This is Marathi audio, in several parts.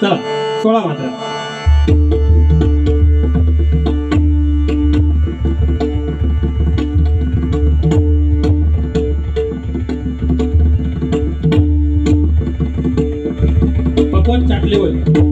चला सोळा मात्र चाटले होय.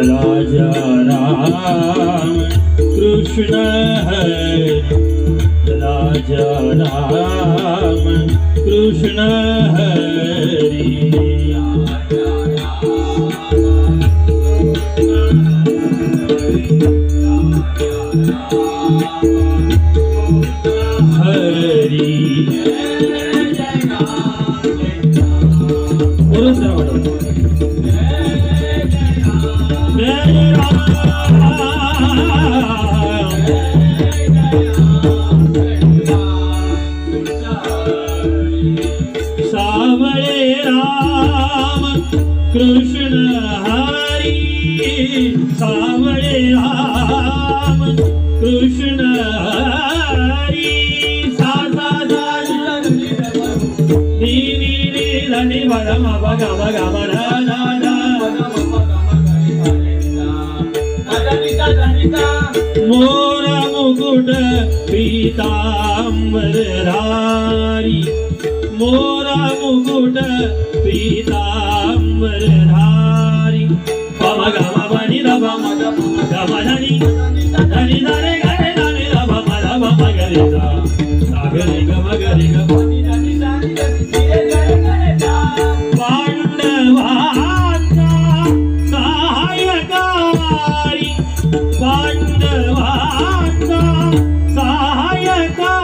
राजा राम कृष्ण हरे राजा राम कृष्ण हरी हरी सावळे राम कृष्ण हरी। सावळे राम कृष्ण हरी। सा सा सा नी नी धनी बग म बग बग म ध मोर मुकुट पीतांबर मोरा मुकुट पीतांबर धारी। पम गम मणि रम गम धनी। धनी धरे गरे धनी रम रम गरे सागरे गम गरे गम पांडवाचा सहायकारी पांडवाचा सहायकारी